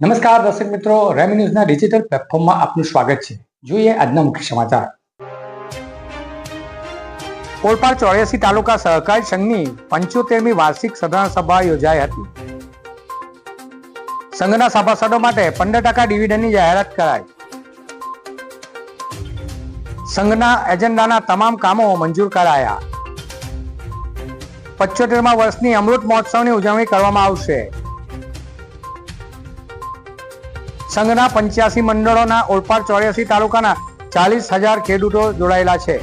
નમસ્કાર દર્શક મિત્રો, રેમી ન્યૂઝના ડિજિટલ પ્લેટફોર્મમાં આપનું સ્વાગત છે. જોઈએ આજના મુખ્ય સમાચાર. ઓલપાડ ચોર્યાસી તાલુકા સહકારી સંઘની પંચોતેરમી વાર્ષિક સધારણ સભા યોજાઈ હતી. સંઘના સભાસદો માટે પંદર ટકા ડિવિડન્ડની જાહેરાત કરાઈ. સંઘના એજન્ડાના તમામ કામો મંજૂર કરાયા. પંચોતેરમા વર્ષની અમૃત મહોત્સવની ઉજવણી કરવામાં આવશે. સંઘના પંચ્યાસી મંડળોના ઓલપાડ ચોર્યાસી તાલુકાના ચાલીસ હજાર ખેડૂતો જોડાયેલા છે.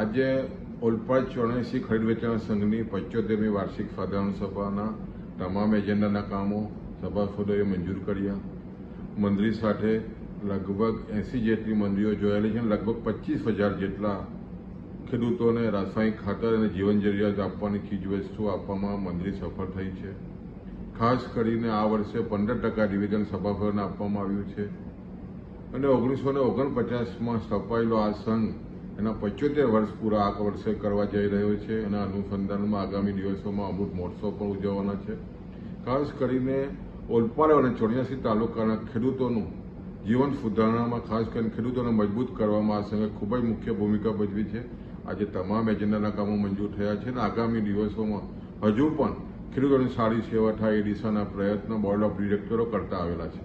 આજે ઓલપાડ ચોર્યાસી ખરીદ વેચાણ સંઘની પંચોતેરમી વાર્ષિક સાધારણ સભાના તમામ એજન્ડાના કામો સભાસદોએ મંજૂર કર્યા. મંડળી સાથે લગભગ એંસી જેટલી મંડળીઓ જોડાયેલી છે લગભગ પચીસ હજાર જેટલા ખેડૂતોને રાસાયણિક ખાતર અને જીવન જરૂરિયાત આપવાની ચીજવસ્તુઓ આપવામાં મંડળી સફળ થઈ છે. ખાસ કરીને આ વર્ષે પંદર ટકા ડિવિઝન સભાગૃહને આપવામાં આવ્યું છે. અને ઓગણીસો ને ઓગણપચાસમાં સ્થપાયેલો આ સંઘ એના પંચોતેર વર્ષ પૂરા આ વર્ષે કરવા જઈ રહ્યો છે એના અનુસંધાનમાં આગામી દિવસોમાં અમૃત મહોત્સવ પણ ઉજવવાના છે. ખાસ કરીને ઓલપાડ અને ચોર્યાસી તાલુકાના ખેડૂતોનું જીવન સુધારણામાં ખાસ કરીને ખેડૂતોને મજબૂત કરવામાં આ સંઘે ખૂબ જ મુખ્ય ભૂમિકા ભજવી છે. આજે તમામ એજન્ડાના કામો મંજૂર થયા છે અને આગામી દિવસોમાં હજુ પણ ખેડૂતોની સારી સેવા થાય એ દિશાના પ્રયત્નો બોર્ડ ઓફ ડિરેક્ટરો કરતા આવેલા છે.